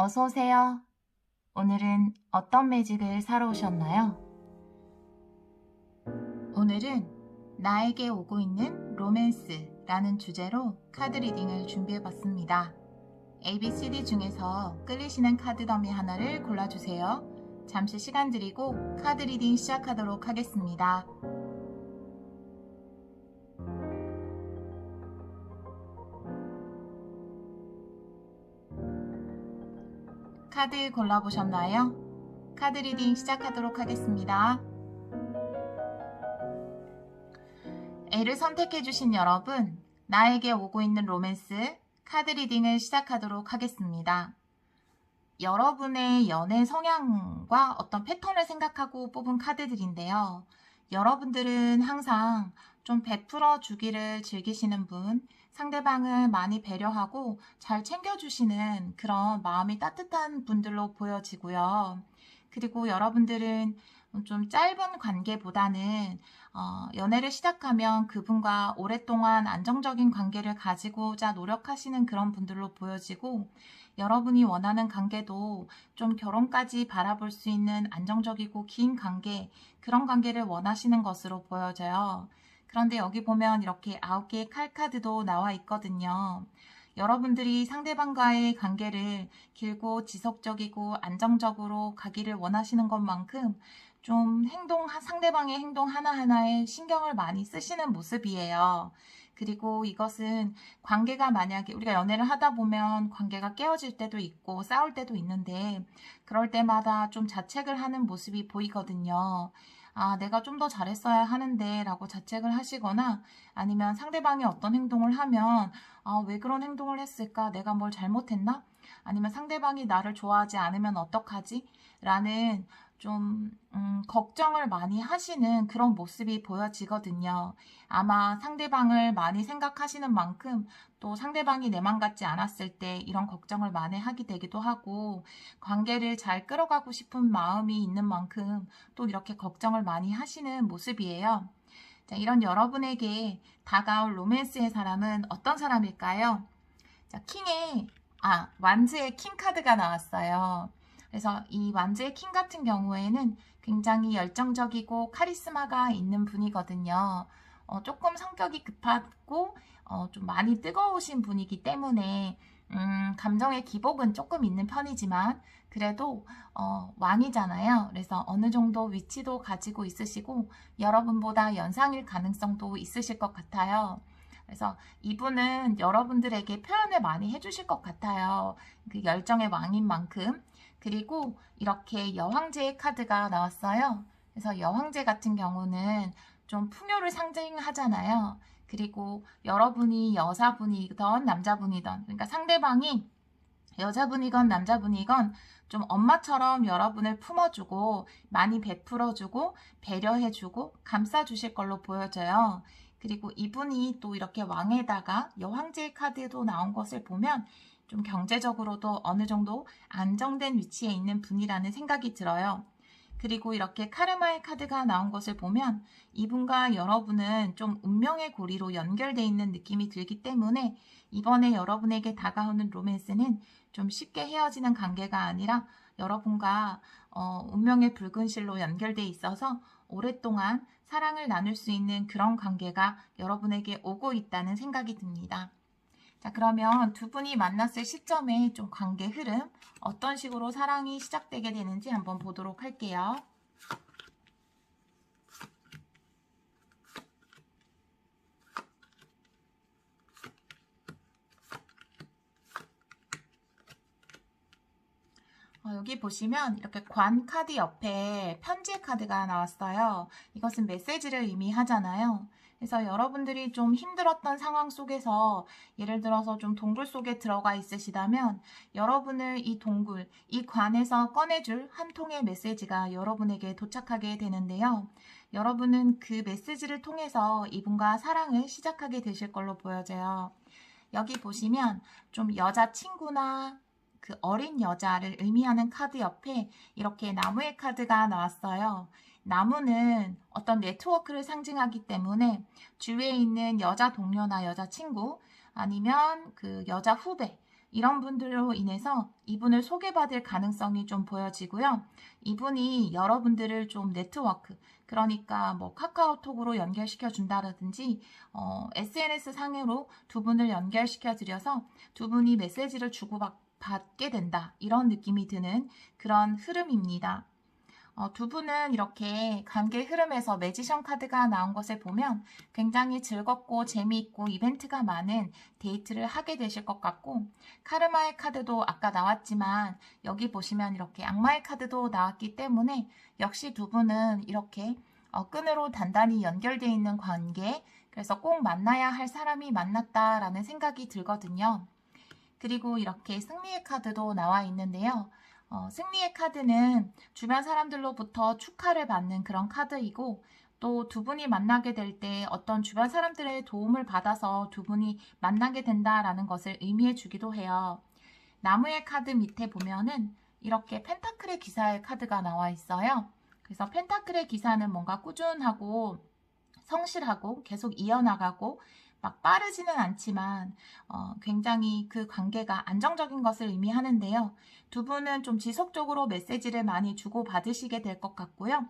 어서 오세요. 오늘은 어떤 매직을 사러 오셨나요? 오늘은 나에게 오고 있는 로맨스라는 주제로 카드 리딩을 준비해 봤습니다. ABCD 중에서 끌리시는 카드 더미 하나를 골라주세요. 잠시 시간 드리고 카드 리딩 시작하도록 하겠습니다. 카드 골라보셨나요? 카드 리딩 시작하도록 하겠습니다. A를 선택해주신 여러분, 나에게 오고 있는 로맨스 카드 리딩을 시작하도록 하겠습니다. 여러분의 연애 성향과 어떤 패턴을 생각하고 뽑은 카드들인데요. 여러분들은 항상 좀 베풀어 주기를 즐기시는 분, 상대방을 많이 배려하고 잘 챙겨주시는 그런 마음이 따뜻한 분들로 보여지고요. 그리고 여러분들은 좀 짧은 관계보다는 어, 연애를 시작하면 그분과 오랫동안 안정적인 관계를 가지고자 노력하시는 그런 분들로 보여지고 여러분이 원하는 관계도 좀 결혼까지 바라볼 수 있는 안정적이고 긴 관계 그런 관계를 원하시는 것으로 보여져요. 그런데 여기 보면 이렇게 아홉 개의 칼카드도 나와 있거든요. 여러분들이 상대방과의 관계를 길고 지속적이고 안정적으로 가기를 원하시는 것만큼 좀 행동, 상대방의 행동 하나하나에 신경을 많이 쓰시는 모습이에요. 그리고 이것은 관계가 만약에 우리가 연애를 하다 보면 관계가 깨어질 때도 있고 싸울 때도 있는데 그럴 때마다 좀 자책을 하는 모습이 보이거든요. 아, 내가 좀 더 잘했어야 하는데 라고 자책을 하시거나 아니면 상대방이 어떤 행동을 하면 아, 왜 그런 행동을 했을까? 내가 뭘 잘못했나? 아니면 상대방이 나를 좋아하지 않으면 어떡하지? 라는 좀 음, 걱정을 많이 하시는 그런 모습이 보여지거든요. 아마 상대방을 많이 생각하시는 만큼 또 상대방이 내 맘 같지 않았을 때 이런 걱정을 많이 하게 되기도 하고 관계를 잘 끌어가고 싶은 마음이 있는 만큼 또 이렇게 걱정을 많이 하시는 모습이에요. 자, 이런 여러분에게 다가올 로맨스의 사람은 어떤 사람일까요? 자, 킹의 아 완즈의 킹 카드가 나왔어요. 그래서 이 완즈의 킹 같은 경우에는 굉장히 열정적이고 카리스마가 있는 분이거든요. 어, 조금 성격이 급하고 어, 좀 많이 뜨거우신 분이기 때문에 음, 감정의 기복은 조금 있는 편이지만 그래도 어, 왕이잖아요. 그래서 어느 정도 위치도 가지고 있으시고 여러분보다 연상일 가능성도 있으실 것 같아요. 그래서 이분은 여러분들에게 표현을 많이 해주실 것 같아요. 그 열정의 왕인 만큼. 그리고 이렇게 여황제의 카드가 나왔어요. 그래서 여황제 같은 경우는 좀 풍요를 상징하잖아요. 그리고 여러분이 여자분이던 남자분이던 그러니까 상대방이 여자분이건 남자분이건 좀 엄마처럼 여러분을 품어주고 많이 베풀어주고 배려해주고 감싸주실 걸로 보여져요. 그리고 이분이 또 이렇게 왕에다가 여황제의 카드도 나온 것을 보면 좀 경제적으로도 어느 정도 안정된 위치에 있는 분이라는 생각이 들어요. 그리고 이렇게 카르마의 카드가 나온 것을 보면 이분과 여러분은 좀 운명의 고리로 연결되어 있는 느낌이 들기 때문에 이번에 여러분에게 다가오는 로맨스는 좀 쉽게 헤어지는 관계가 아니라 여러분과 어, 운명의 붉은 실로 연결되어 있어서 오랫동안 사랑을 나눌 수 있는 그런 관계가 여러분에게 오고 있다는 생각이 듭니다. 자, 그러면 두 분이 만났을 시점에 좀 관계 흐름, 어떤 식으로 사랑이 시작되게 되는지 한번 보도록 할게요. 어, 여기 보시면 이렇게 관 카드 옆에 편지 카드가 나왔어요. 이것은 메시지를 의미하잖아요. 그래서 여러분들이 좀 힘들었던 상황 속에서 예를 들어서 좀 동굴 속에 들어가 있으시다면 여러분을 이 동굴, 이 관에서 꺼내줄 한 통의 메시지가 여러분에게 도착하게 되는데요. 여러분은 그 메시지를 통해서 이분과 사랑을 시작하게 되실 걸로 보여져요. 여기 보시면 좀 여자친구나 그 어린 여자를 의미하는 카드 옆에 이렇게 나무의 카드가 나왔어요. 나무는 어떤 네트워크를 상징하기 때문에 주위에 있는 여자 동료나 여자 친구 아니면 그 여자 후배 이런 분들로 인해서 이분을 소개받을 가능성이 좀 보여지고요. 이분이 여러분들을 좀 네트워크, 그러니까 뭐 카카오톡으로 연결시켜 준다든지 어, SNS 상으로 두 분을 연결시켜 드려서 두 분이 메시지를 주고받게 된다. 이런 느낌이 드는 그런 흐름입니다. 어, 두 분은 이렇게 관계 흐름에서 매지션 카드가 나온 것을 보면 굉장히 즐겁고 재미있고 이벤트가 많은 데이트를 하게 되실 것 같고 카르마의 카드도 아까 나왔지만 여기 보시면 이렇게 악마의 카드도 나왔기 때문에 역시 두 분은 이렇게 어, 끈으로 단단히 연결되어 있는 관계 그래서 꼭 만나야 할 사람이 만났다라는 생각이 들거든요. 그리고 이렇게 승리의 카드도 나와 있는데요. 어, 승리의 카드는 주변 사람들로부터 축하를 받는 그런 카드이고 또 두 분이 만나게 될 때 어떤 주변 사람들의 도움을 받아서 두 분이 만나게 된다라는 것을 의미해 주기도 해요. 나무의 카드 밑에 보면은 이렇게 펜타클의 기사의 카드가 나와 있어요. 그래서 펜타클의 기사는 뭔가 꾸준하고 성실하고 계속 이어나가고 막 빠르지는 않지만 어, 굉장히 그 관계가 안정적인 것을 의미하는데요. 두 분은 좀 지속적으로 메시지를 많이 주고 받으시게 될 것 같고요.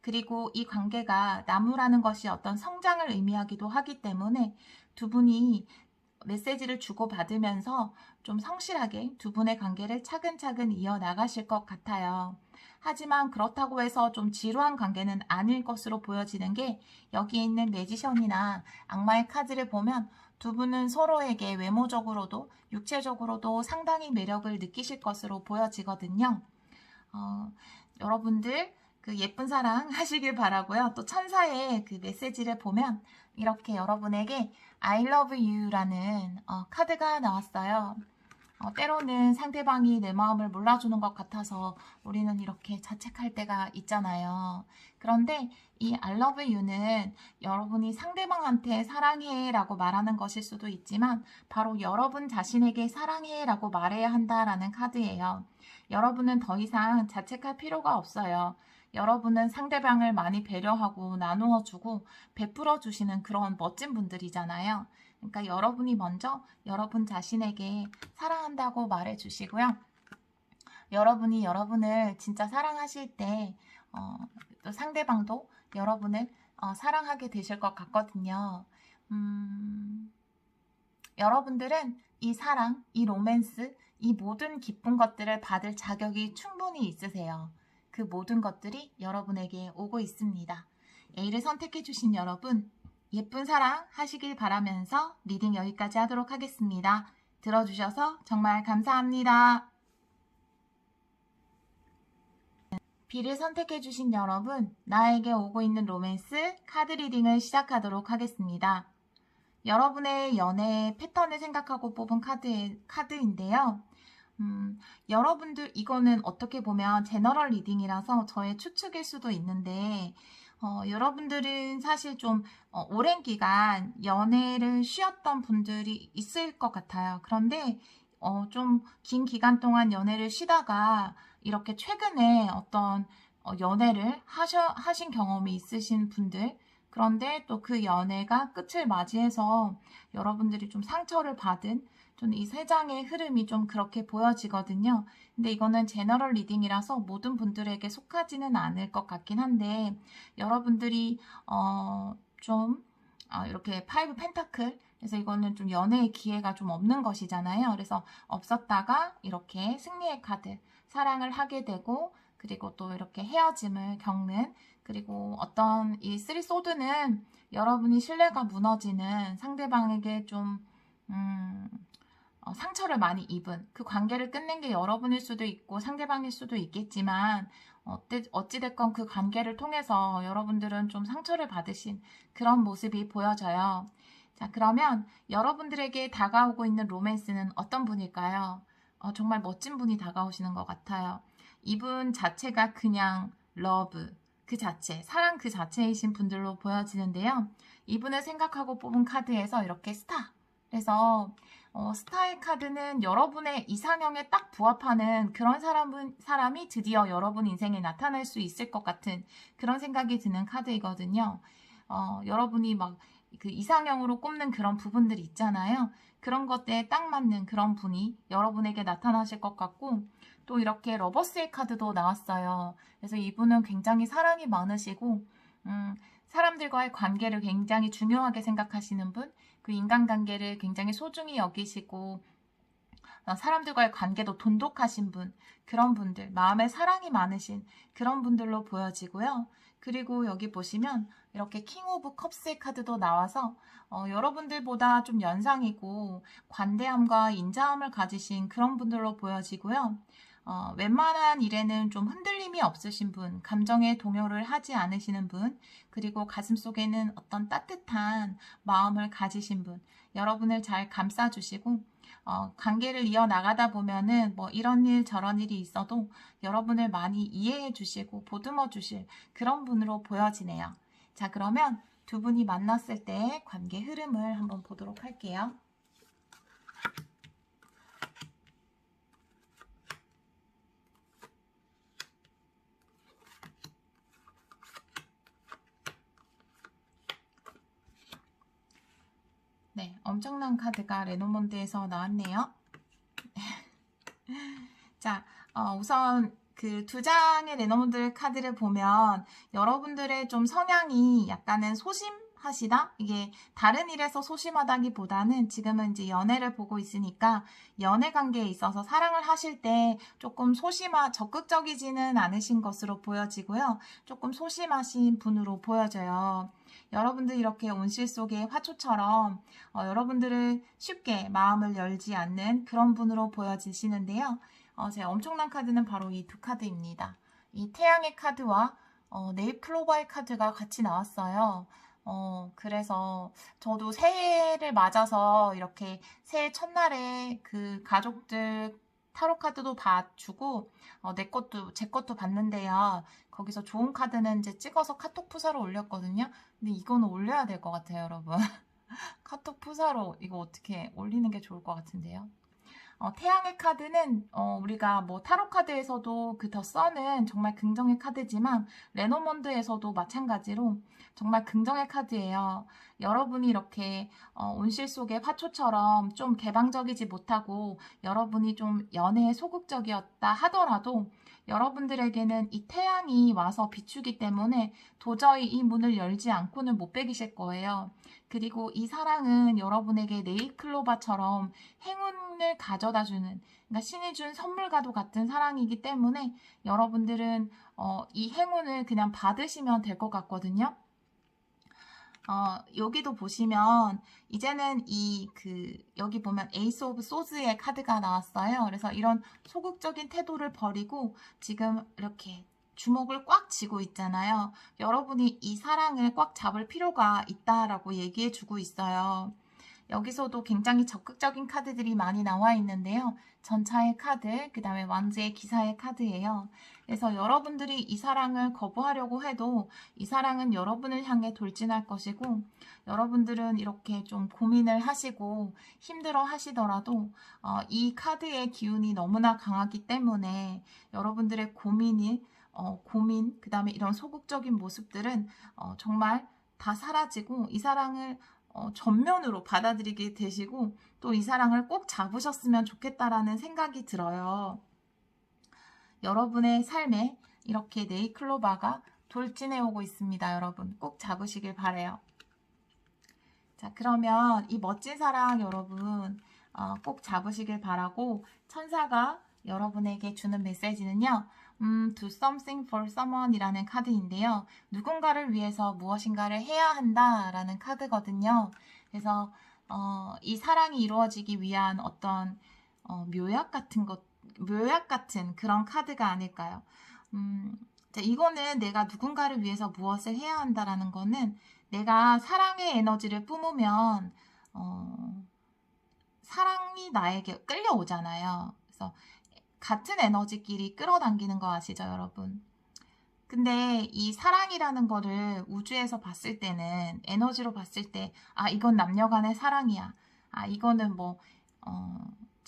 그리고 이 관계가 나무라는 것이 어떤 성장을 의미하기도 하기 때문에 두 분이 메시지를 주고받으면서 좀 성실하게 두 분의 관계를 차근차근 이어나가실 것 같아요. 하지만 그렇다고 해서 좀 지루한 관계는 아닐 것으로 보여지는 게 여기에 있는 매지션이나 악마의 카드를 보면 두 분은 서로에게 외모적으로도 육체적으로도 상당히 매력을 느끼실 것으로 보여지거든요. 어, 여러분들 그 예쁜 사랑 하시길 바라고요. 또 천사의 그 메시지를 보면 이렇게 여러분에게 I love you라는 어, 카드가 나왔어요. 어, 때로는 상대방이 내 마음을 몰라주는 것 같아서 우리는 이렇게 자책할 때가 있잖아요. 그런데 이 I love you는 여러분이 상대방한테 사랑해 라고 말하는 것일 수도 있지만 바로 여러분 자신에게 사랑해 라고 말해야 한다라는 카드예요. 여러분은 더 이상 자책할 필요가 없어요. 여러분은 상대방을 많이 배려하고 나누어 주고 베풀어 주시는 그런 멋진 분들이잖아요. 그러니까 여러분이 먼저 여러분 자신에게 사랑한다고 말해 주시고요. 여러분이 여러분을 진짜 사랑하실 때, 어, 또 상대방도 여러분을 어, 사랑하게 되실 것 같거든요. 음, 여러분들은 이 사랑, 이 로맨스, 이 모든 기쁜 것들을 받을 자격이 충분히 있으세요. 그 모든 것들이 여러분에게 오고 있습니다. A를 선택해 주신 여러분, 예쁜 사랑 하시길 바라면서 리딩 여기까지 하도록 하겠습니다. 들어주셔서 정말 감사합니다. B를 선택해주신 여러분, 나에게 오고 있는 로맨스 카드 리딩을 시작하도록 하겠습니다. 여러분의 연애 패턴을 생각하고 뽑은 카드, 카드인데요. 음, 여러분들 이거는 어떻게 보면 제너럴 리딩이라서 저의 추측일 수도 있는데 어, 여러분들은 사실 좀 어, 오랜 기간 연애를 쉬었던 분들이 있을 것 같아요. 그런데 어, 좀 긴 기간 동안 연애를 쉬다가 이렇게 최근에 어떤 어, 연애를 하셔, 하신 경험이 있으신 분들 그런데 또 그 연애가 끝을 맞이해서 여러분들이 좀 상처를 받은 저는 이 세 장의 흐름이 좀 그렇게 보여지거든요. 근데 이거는 제너럴 리딩이라서 모든 분들에게 속하지는 않을 것 같긴 한데 여러분들이 어 좀 어, 이렇게 파이브 펜타클 그래서 이거는 좀 연애의 기회가 좀 없는 것이잖아요. 그래서 없었다가 이렇게 승리의 카드 사랑을 하게 되고 그리고 또 이렇게 헤어짐을 겪는 그리고 어떤 이 쓰리 소드는 여러분이 신뢰가 무너지는 상대방에게 좀 음, 어, 상처를 많이 입은 그 관계를 끝낸 게 여러분일 수도 있고 상대방일 수도 있겠지만 어때, 어찌됐건 그 관계를 통해서 여러분들은 좀 상처를 받으신 그런 모습이 보여져요. 자, 그러면 여러분들에게 다가오고 있는 로맨스는 어떤 분일까요? 어, 정말 멋진 분이 다가오시는 것 같아요. 이분 자체가 그냥 러브 그 자체, 사랑 그 자체이신 분들로 보여지는데요. 이분을 생각하고 뽑은 카드에서 이렇게 스타. 그래서 어, 스타의 카드는 여러분의 이상형에 딱 부합하는 그런 사람은, 사람이 드디어 여러분 인생에 나타날 수 있을 것 같은 그런 생각이 드는 카드이거든요. 어, 여러분이 막 그 이상형으로 꼽는 그런 부분들이 있잖아요. 그런 것들에 딱 맞는 그런 분이 여러분에게 나타나실 것 같고 또 이렇게 러버스의 카드도 나왔어요. 그래서 이분은 굉장히 사랑이 많으시고 음, 사람들과의 관계를 굉장히 중요하게 생각하시는 분, 그 인간관계를 굉장히 소중히 여기시고 어, 사람들과의 관계도 돈독하신 분, 그런 분들, 마음에 사랑이 많으신 그런 분들로 보여지고요. 그리고 여기 보시면 이렇게 킹 오브 컵스의 카드도 나와서 어, 여러분들보다 좀 연상이고 관대함과 인자함을 가지신 그런 분들로 보여지고요. 어, 웬만한 일에는 좀 흔들림이 없으신 분, 감정에 동요를 하지 않으시는 분, 그리고 가슴 속에는 어떤 따뜻한 마음을 가지신 분, 여러분을 잘 감싸주시고, 어, 관계를 이어나가다 보면은 뭐 이런 일 저런 일이 있어도 여러분을 많이 이해해 주시고 보듬어 주실 그런 분으로 보여지네요. 자, 그러면 두 분이 만났을 때 관계 흐름을 한번 보도록 할게요. 네, 엄청난 카드가 레노몬드에서 나왔네요. 자, 어, 우선 그 두 장의 레노몬드 카드를 보면 여러분들의 좀 성향이 약간은 소심 하시다? 이게 다른 일에서 소심하다기보다는 지금은 이제 연애를 보고 있으니까 연애 관계에 있어서 사랑을 하실 때 조금 소심하, 적극적이지는 않으신 것으로 보여지고요. 조금 소심하신 분으로 보여져요. 여러분들 이렇게 온실 속의 화초처럼 어, 여러분들을 쉽게 마음을 열지 않는 그런 분으로 보여지시는데요. 어, 제 엄청난 카드는 바로 이 두 카드입니다. 이 태양의 카드와 어, 네잎 클로버의 카드가 같이 나왔어요. 어, 그래서 저도 새해를 맞아서 이렇게 새해 첫날에 그 가족들 타로 카드도 봐주고 어, 내 것도 제 것도 봤는데요. 거기서 좋은 카드는 이제 찍어서 카톡 푸사로 올렸거든요. 근데 이거는 올려야 될 것 같아요, 여러분. 카톡 푸사로 이거 어떻게 올리는 게 좋을 것 같은데요. 어, 태양의 카드는 어, 우리가 뭐 타로 카드에서도 그 더 써는 정말 긍정의 카드지만 레노몬드에서도 마찬가지로 정말 긍정의 카드예요. 여러분이 이렇게 어, 온실 속의 화초처럼 좀 개방적이지 못하고 여러분이 좀 연애에 소극적이었다 하더라도 여러분들에게는 이 태양이 와서 비추기 때문에 도저히 이 문을 열지 않고는 못 베기실 거예요. 그리고 이 사랑은 여러분에게 네일클로바처럼 행운을 가져다 주는, 그러니까 신이 준 선물과도 같은 사랑이기 때문에 여러분들은 어, 이 행운을 그냥 받으시면 될 것 같거든요. 어, 여기도 보시면 이제는 이 그 여기 보면 에이스 오브 소즈의 카드가 나왔어요. 그래서 이런 소극적인 태도를 버리고 지금 이렇게 주먹을 꽉 쥐고 있잖아요. 여러분이 이 사랑을 꽉 잡을 필요가 있다라고 얘기해 주고 있어요. 여기서도 굉장히 적극적인 카드들이 많이 나와 있는데요. 전차의 카드, 그 다음에 왕제의 기사의 카드예요. 그래서 여러분들이 이 사랑을 거부하려고 해도 이 사랑은 여러분을 향해 돌진할 것이고 여러분들은 이렇게 좀 고민을 하시고 힘들어 하시더라도 어, 이 카드의 기운이 너무나 강하기 때문에 여러분들의 고민이 어, 고민, 그 다음에 이런 소극적인 모습들은 어, 정말 다 사라지고 이 사랑을 어, 전면으로 받아들이게 되시고 또 이 사랑을 꼭 잡으셨으면 좋겠다라는 생각이 들어요. 여러분의 삶에 이렇게 네이클로바가 돌진해 오고 있습니다. 여러분 꼭 잡으시길 바래요. 자 그러면 이 멋진 사랑 여러분 어, 꼭 잡으시길 바라고 천사가 여러분에게 주는 메시지는요. 음, do something for someone 이라는 카드인데요. 누군가를 위해서 무엇인가를 해야 한다 라는 카드거든요. 그래서 어, 이 사랑이 이루어지기 위한 어떤 어, 묘약 같은 것, 묘약 같은 그런 카드가 아닐까요? 음, 자, 이거는 내가 누군가를 위해서 무엇을 해야 한다라는 거는 내가 사랑의 에너지를 뿜으면 어, 사랑이 나에게 끌려오잖아요. 그래서 같은 에너지끼리 끌어당기는 거 아시죠, 여러분? 근데 이 사랑이라는 거를 우주에서 봤을 때는 에너지로 봤을 때, 아, 이건 남녀 간의 사랑이야. 아, 이거는 뭐, 어,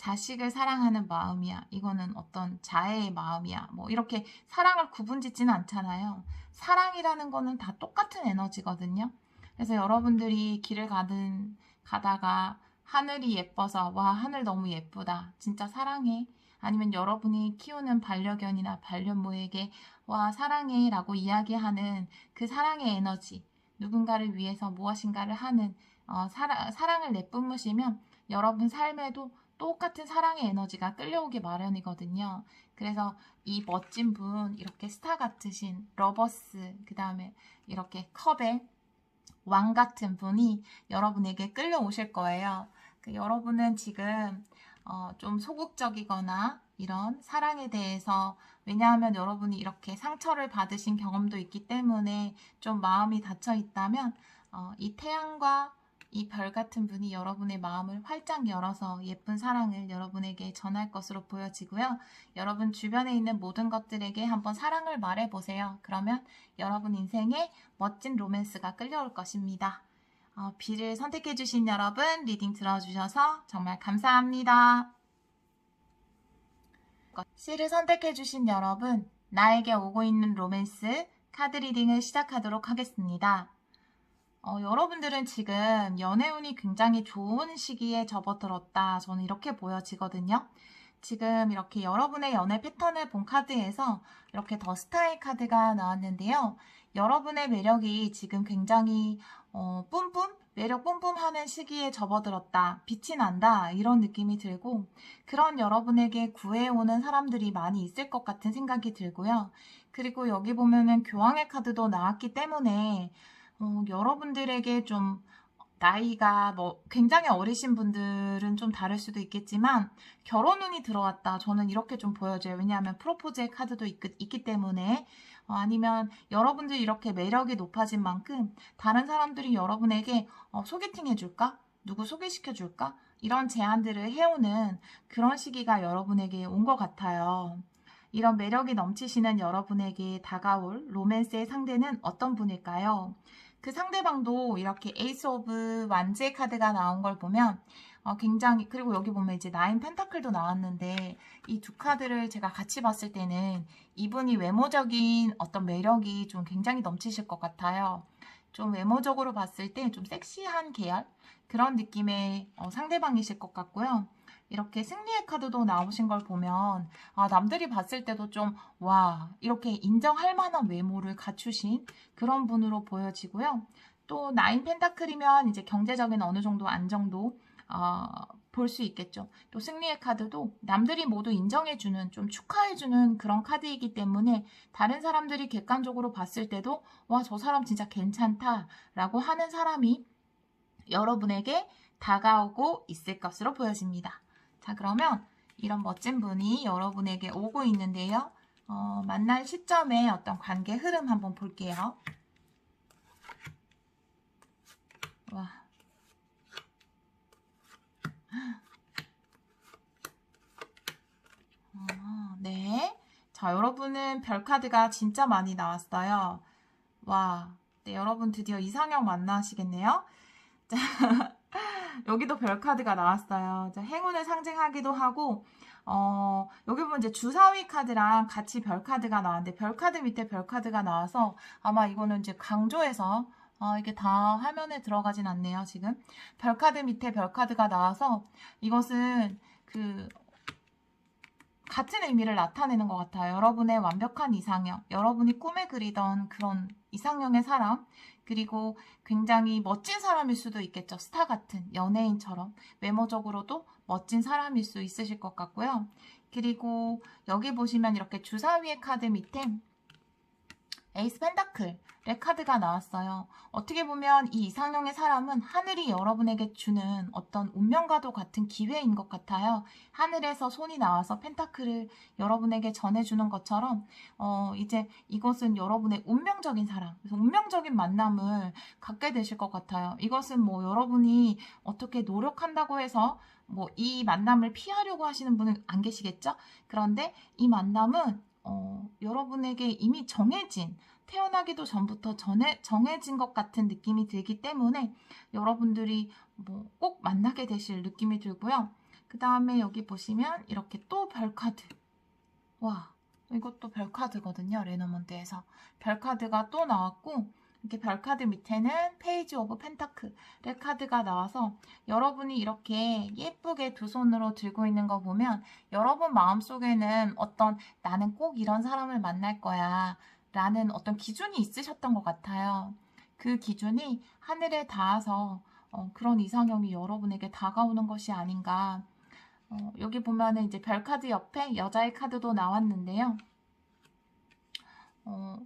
자식을 사랑하는 마음이야. 이거는 어떤 자애의 마음이야. 뭐, 이렇게 사랑을 구분 짓지는 않잖아요. 사랑이라는 거는 다 똑같은 에너지거든요. 그래서 여러분들이 길을 가는, 가다가 하늘이 예뻐서, 와, 하늘 너무 예쁘다. 진짜 사랑해. 아니면 여러분이 키우는 반려견이나 반려묘에게, 와, 사랑해. 라고 이야기하는 그 사랑의 에너지. 누군가를 위해서 무엇인가를 하는, 어, 사랑, 사랑을 내뿜으시면 여러분 삶에도 똑같은 사랑의 에너지가 끌려오기 마련이거든요. 그래서 이 멋진 분, 이렇게 스타 같으신 러버스, 그 다음에 이렇게 컵에 왕 같은 분이 여러분에게 끌려오실 거예요. 그 여러분은 지금 어, 좀 소극적이거나 이런 사랑에 대해서 왜냐하면 여러분이 이렇게 상처를 받으신 경험도 있기 때문에 좀 마음이 닫혀 있다면 어, 이 태양과 이 별 같은 분이 여러분의 마음을 활짝 열어서 예쁜 사랑을 여러분에게 전할 것으로 보여지고요. 여러분 주변에 있는 모든 것들에게 한번 사랑을 말해보세요. 그러면 여러분 인생에 멋진 로맨스가 끌려올 것입니다. 어, B를 선택해주신 여러분 리딩 들어주셔서 정말 감사합니다. C를 선택해주신 여러분 나에게 오고 있는 로맨스 카드 리딩을 시작하도록 하겠습니다. 어, 여러분들은 지금 연애운이 굉장히 좋은 시기에 접어들었다. 저는 이렇게 보여지거든요. 지금 이렇게 여러분의 연애 패턴을 본 카드에서 이렇게 더 스타일 카드가 나왔는데요. 여러분의 매력이 지금 굉장히 어, 뿜뿜? 매력 뿜뿜하는 시기에 접어들었다. 빛이 난다. 이런 느낌이 들고 그런 여러분에게 구해오는 사람들이 많이 있을 것 같은 생각이 들고요. 그리고 여기 보면은 교황의 카드도 나왔기 때문에 어, 여러분들에게 좀 나이가 뭐 굉장히 어리신 분들은 좀 다를 수도 있겠지만 결혼 운이 들어왔다. 저는 이렇게 좀 보여져요. 왜냐하면 프로포즈의 카드도 있, 기 때문에 어, 아니면 여러분들이 이렇게 매력이 높아진 만큼 다른 사람들이 여러분에게 어, 소개팅 해줄까? 누구 소개시켜줄까? 이런 제안들을 해오는 그런 시기가 여러분에게 온 것 같아요. 이런 매력이 넘치시는 여러분에게 다가올 로맨스의 상대는 어떤 분일까요? 그 상대방도 이렇게 에이스 오브 완제 카드가 나온 걸 보면 어, 굉장히 그리고 여기 보면 이제 나인 펜타클도 나왔는데 이 두 카드를 제가 같이 봤을 때는 이분이 외모적인 어떤 매력이 좀 굉장히 넘치실 것 같아요. 좀 외모적으로 봤을 때 좀 섹시한 계열 그런 느낌의 어, 상대방이실 것 같고요. 이렇게 승리의 카드도 나오신 걸 보면 아, 남들이 봤을 때도 좀 와 이렇게 인정할 만한 외모를 갖추신 그런 분으로 보여지고요. 또 나인 펜타클이면 이제 경제적인 어느 정도 안정도 어, 볼수 있겠죠. 또 승리의 카드도 남들이 모두 인정해주는 좀 축하해주는 그런 카드이기 때문에 다른 사람들이 객관적으로 봤을 때도 와 저 사람 진짜 괜찮다 라고 하는 사람이 여러분에게 다가오고 있을 것으로 보여집니다. 자, 그러면 이런 멋진 분이 여러분에게 오고 있는데요. 어, 만날 시점의 어떤 관계 흐름 한번 볼게요. 와. 어, 네. 자, 여러분은 별 카드가 진짜 많이 나왔어요. 와. 네, 여러분 드디어 이상형 만나시겠네요. 자, 여기도 별 카드가 나왔어요. 행운을 상징하기도 하고 어, 여기 보면 이제 주사위 카드랑 같이 별 카드가 나왔는데 별 카드 밑에 별 카드가 나와서 아마 이거는 이제 강조해서 어, 이게 다 화면에 들어가진 않네요, 지금. 별 카드 밑에 별 카드가 나와서 이것은 그 같은 의미를 나타내는 것 같아요. 여러분의 완벽한 이상형, 여러분이 꿈에 그리던 그런 이상형의 사람, 그리고 굉장히 멋진 사람일 수도 있겠죠. 스타 같은 연예인처럼 외모적으로도 멋진 사람일 수 있으실 것 같고요. 그리고 여기 보시면 이렇게 주사위의 카드 밑에 에이스 펜다클 레카드가 나왔어요. 어떻게 보면 이 이상형의 사람은 하늘이 여러분에게 주는 어떤 운명과도 같은 기회인 것 같아요. 하늘에서 손이 나와서 펜타클을 여러분에게 전해주는 것처럼 어 이제 이것은 여러분의 운명적인 사랑, 운명적인 만남을 갖게 되실 것 같아요. 이것은 뭐 여러분이 어떻게 노력한다고 해서 뭐 이 만남을 피하려고 하시는 분은 안 계시겠죠? 그런데 이 만남은 어, 여러분에게 이미 정해진 태어나기도 전부터 전에, 정해진 것 같은 느낌이 들기 때문에 여러분들이 뭐 꼭 만나게 되실 느낌이 들고요. 그 다음에 여기 보시면 이렇게 또 별카드. 와, 이것도 별카드거든요. 레노몬드에서. 별카드가 또 나왔고, 이렇게 별 카드 밑에는 페이지 오브 펜타클의 카드가 나와서 여러분이 이렇게 예쁘게 두 손으로 들고 있는 거 보면 여러분 마음속에는 어떤 나는 꼭 이런 사람을 만날 거야 라는 어떤 기준이 있으셨던 것 같아요. 그 기준이 하늘에 닿아서 어, 그런 이상형이 여러분에게 다가오는 것이 아닌가. 어, 여기 보면은 이제 별 카드 옆에 여자의 카드도 나왔는데요. 어,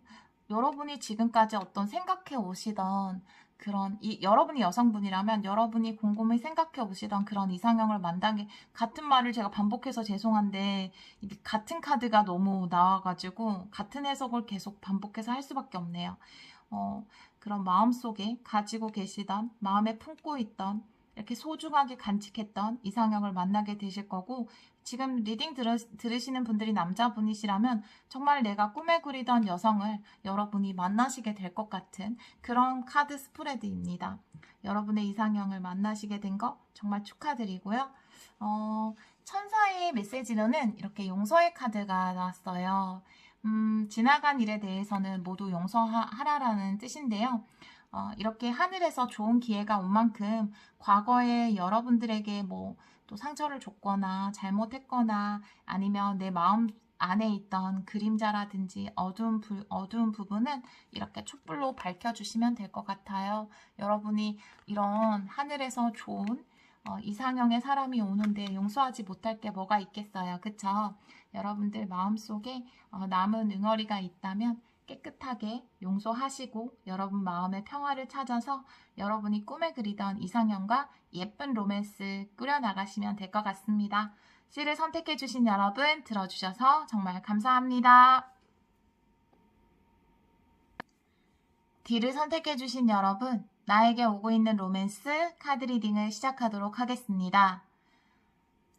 여러분이 지금까지 어떤 생각해 오시던 그런 이 여러분이 여성분이라면 여러분이 곰곰이 생각해 오시던 그런 이상형을 만나게 같은 말을 제가 반복해서 죄송한데 같은 카드가 너무 나와가지고 같은 해석을 계속 반복해서 할 수밖에 없네요. 어, 그런 마음속에 가지고 계시던 마음에 품고 있던 이렇게 소중하게 간직했던 이상형을 만나게 되실 거고 지금 리딩 들으, 들으시는 분들이 남자분이시라면 정말 내가 꿈에 그리던 여성을 여러분이 만나시게 될 것 같은 그런 카드 스프레드입니다. 여러분의 이상형을 만나시게 된 거 정말 축하드리고요. 어, 천사의 메시지로는 이렇게 용서의 카드가 나왔어요. 음, 지나간 일에 대해서는 모두 용서하라라는 뜻인데요. 어, 이렇게 하늘에서 좋은 기회가 온 만큼 과거에 여러분들에게 뭐 또 상처를 줬거나 잘못했거나 아니면 내 마음 안에 있던 그림자라든지 어두운, 부, 어두운 부분은 이렇게 촛불로 밝혀주시면 될 것 같아요. 여러분이 이런 하늘에서 좋은 어, 이상형의 사람이 오는데 용서하지 못할 게 뭐가 있겠어요. 그쵸? 여러분들 마음속에 어, 남은 응어리가 있다면 깨끗하게 용서하시고 여러분 마음의 평화를 찾아서 여러분이 꿈에 그리던 이상형과 예쁜 로맨스 꾸려나가시면 될 것 같습니다. 시를 선택해주신 여러분 들어주셔서 정말 감사합니다. D를 선택해주신 여러분 나에게 오고 있는 로맨스 카드 리딩을 시작하도록 하겠습니다.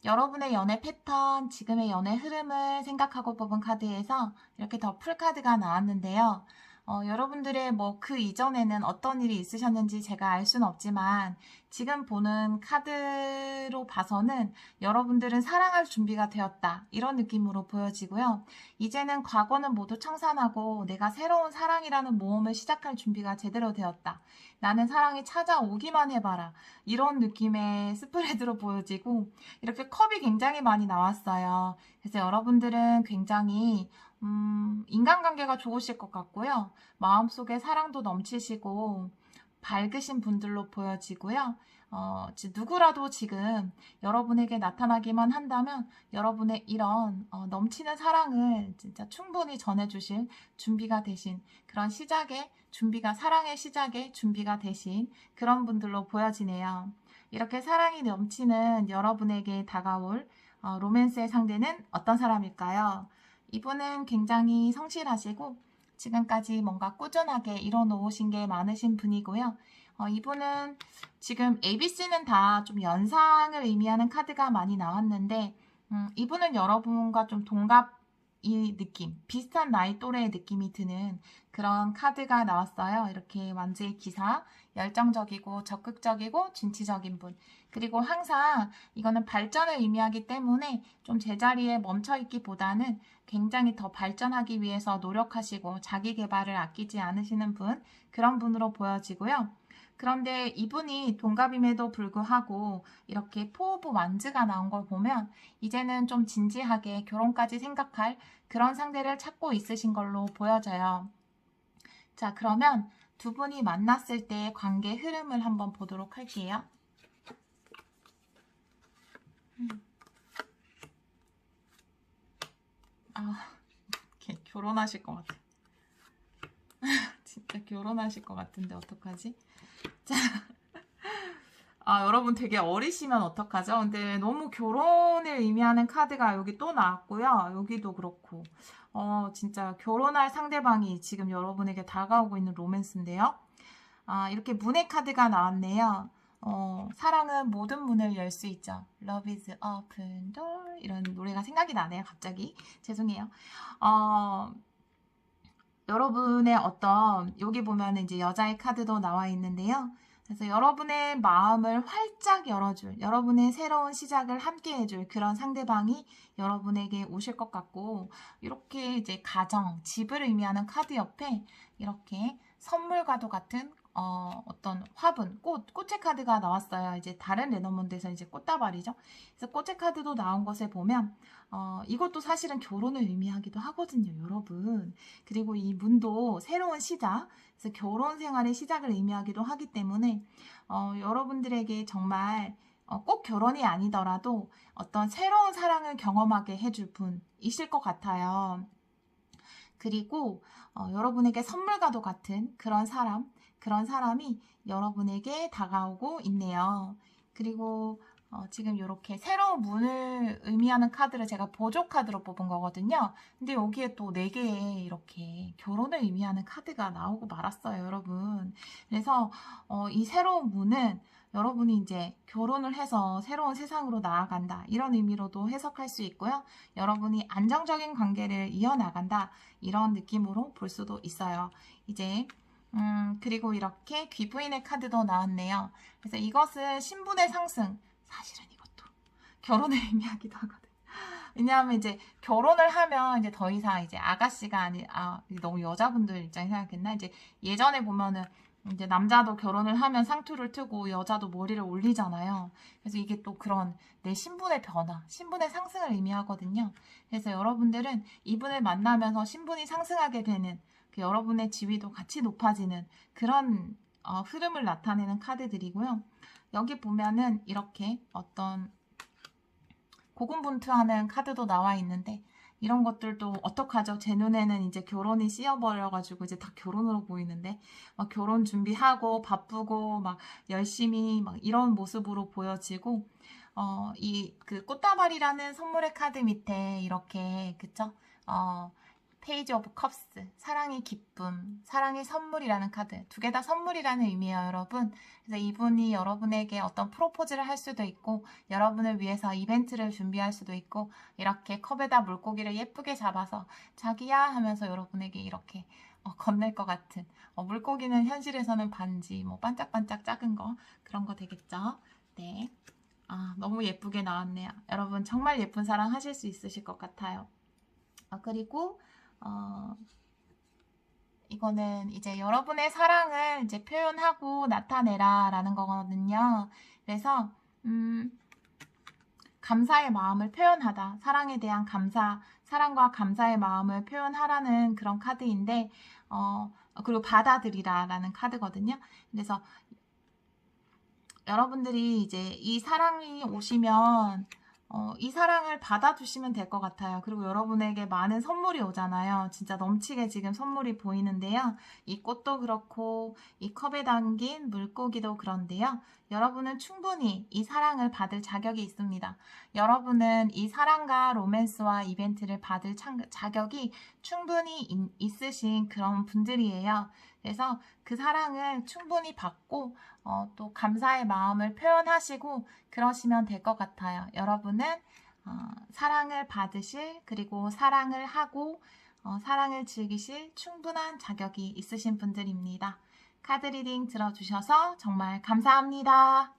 여러분의 연애 패턴, 지금의 연애 흐름을 생각하고 뽑은 카드에서 이렇게 더 풀 카드가 나왔는데요. 어, 여러분들의 뭐 그 이전에는 어떤 일이 있으셨는지 제가 알 수는 없지만 지금 보는 카드로 봐서는 여러분들은 사랑할 준비가 되었다. 이런 느낌으로 보여지고요. 이제는 과거는 모두 청산하고 내가 새로운 사랑이라는 모험을 시작할 준비가 제대로 되었다. 나는 사랑이 찾아오기만 해봐라. 이런 느낌의 스프레드로 보여지고 이렇게 컵이 굉장히 많이 나왔어요. 그래서 여러분들은 굉장히 음, 인간관계가 좋으실 것 같고요. 마음속에 사랑도 넘치시고 밝으신 분들로 보여지고요. 어, 누구라도 지금 여러분에게 나타나기만 한다면 여러분의 이런 어, 넘치는 사랑을 진짜 충분히 전해주실 준비가 되신 그런 시작의 준비가 사랑의 시작의 준비가 되신 그런 분들로 보여지네요. 이렇게 사랑이 넘치는 여러분에게 다가올 어, 로맨스의 상대는 어떤 사람일까요? 이분은 굉장히 성실하시고 지금까지 뭔가 꾸준하게 이뤄놓으신 게 많으신 분이고요. 어, 이분은 지금 ABC는 다 좀 연상을 의미하는 카드가 많이 나왔는데 음, 이분은 여러분과 좀 동갑 이 느낌, 비슷한 나이 또래의 느낌이 드는 그런 카드가 나왔어요. 이렇게 완제의 기사, 열정적이고 적극적이고 진취적인 분. 그리고 항상 이거는 발전을 의미하기 때문에 좀 제자리에 멈춰 있기보다는 굉장히 더 발전하기 위해서 노력하시고 자기 개발을 아끼지 않으시는 분, 그런 분으로 보여지고요. 그런데 이분이 동갑임에도 불구하고 이렇게 포오브 완즈가 나온 걸 보면 이제는 좀 진지하게 결혼까지 생각할 그런 상대를 찾고 있으신 걸로 보여져요. 자, 그러면 두 분이 만났을 때의 관계 흐름을 한번 보도록 할게요. 음. 아, 결혼하실 것 같아. 진짜 결혼하실 것 같은데 어떡하지? 자, 아 여러분 되게 어리시면 어떡하죠? 근데 너무 결혼을 의미하는 카드가 여기 또 나왔고요. 여기도 그렇고 어 진짜 결혼할 상대방이 지금 여러분에게 다가오고 있는 로맨스인데요. 아 이렇게 문의 카드가 나왔네요. 어, 사랑은 모든 문을 열 수 있죠. Love is open door 이런 노래가 생각이 나네요. 갑자기 죄송해요. 어, 여러분의 어떤 여기 보면 이제 여자의 카드도 나와 있는데요. 그래서 여러분의 마음을 활짝 열어줄, 여러분의 새로운 시작을 함께 해줄 그런 상대방이 여러분에게 오실 것 같고, 이렇게 이제 가정, 집을 의미하는 카드 옆에 이렇게 선물과도 같은 어, 어떤 화분, 꽃, 꽃의 카드가 나왔어요. 이제 다른 레너몬드에서 이제 꽃다발이죠. 그래서 꽃의 카드도 나온 것을 보면 어, 이것도 사실은 결혼을 의미하기도 하거든요, 여러분. 그리고 이 문도 새로운 시작, 그래서 결혼 생활의 시작을 의미하기도 하기 때문에 어, 여러분들에게 정말 어, 꼭 결혼이 아니더라도 어떤 새로운 사랑을 경험하게 해줄 분이실 것 같아요. 그리고 어, 여러분에게 선물과도 같은 그런 사람, 그런 사람이 여러분에게 다가오고 있네요. 그리고 어, 지금 이렇게 새로운 문을 의미하는 카드를 제가 보조 카드로 뽑은 거거든요. 근데 여기에 또 4개의 이렇게 결혼을 의미하는 카드가 나오고 말았어요, 여러분. 그래서 어, 이 새로운 문은 여러분이 이제 결혼을 해서 새로운 세상으로 나아간다. 이런 의미로도 해석할 수 있고요. 여러분이 안정적인 관계를 이어나간다. 이런 느낌으로 볼 수도 있어요. 이제 음, 그리고 이렇게 귀부인의 카드도 나왔네요. 그래서 이것은 신분의 상승. 사실은 이것도 결혼을 의미하기도 하거든요. 왜냐하면 이제 결혼을 하면 이제 더 이상 이제 아가씨가 아니, 아, 너무 여자분들 입장에 생각했나? 이제 예전에 보면은 이제 남자도 결혼을 하면 상투를 트고 여자도 머리를 올리잖아요. 그래서 이게 또 그런 내 신분의 변화, 신분의 상승을 의미하거든요. 그래서 여러분들은 이분을 만나면서 신분이 상승하게 되는 그 여러분의 지위도 같이 높아지는 그런 어, 흐름을 나타내는 카드들이고요. 여기 보면은 이렇게 어떤 고군분투하는 카드도 나와 있는데 이런 것들도 어떡하죠? 제 눈에는 이제 결혼이 씌어버려가지고 이제 다 결혼으로 보이는데 막 결혼 준비하고 바쁘고 막 열심히 막 이런 모습으로 보여지고 어, 이 그 꽃다발이라는 선물의 카드 밑에 이렇게 그쵸? 어, 페이지 오브 컵스, 사랑의 기쁨, 사랑의 선물이라는 카드. 두 개 다 선물이라는 의미예요, 여러분. 그래서 이분이 여러분에게 어떤 프로포즈를 할 수도 있고, 여러분을 위해서 이벤트를 준비할 수도 있고, 이렇게 컵에다 물고기를 예쁘게 잡아서 자기야 하면서 여러분에게 이렇게 어, 건넬 것 같은. 어, 물고기는 현실에서는 반지, 뭐 반짝반짝 작은 거, 그런 거 되겠죠? 네. 아, 너무 예쁘게 나왔네요. 여러분 정말 예쁜 사랑 하실 수 있으실 것 같아요. 아, 그리고 어, 이거는 이제 여러분의 사랑을 이제 표현하고 나타내라 라는 거거든요. 그래서, 음, 감사의 마음을 표현하다. 사랑에 대한 감사, 사랑과 감사의 마음을 표현하라는 그런 카드인데, 어, 그리고 받아들이라 라는 카드거든요. 그래서 여러분들이 이제 이 사랑이 오시면 어, 이 사랑을 받아주시면 될 것 같아요. 그리고 여러분에게 많은 선물이 오잖아요. 진짜 넘치게 지금 선물이 보이는데요. 이 꽃도 그렇고 이 컵에 담긴 물고기도 그런데요. 여러분은 충분히 이 사랑을 받을 자격이 있습니다. 여러분은 이 사랑과 로맨스와 이벤트를 받을 자격이 충분히 있으신 그런 분들이에요. 그래서 그 사랑을 충분히 받고 어, 또 감사의 마음을 표현하시고 그러시면 될 것 같아요. 여러분은 어, 사랑을 받으실 그리고 사랑을 하고 어, 사랑을 즐기실 충분한 자격이 있으신 분들입니다. 카드 리딩 들어주셔서 정말 감사합니다.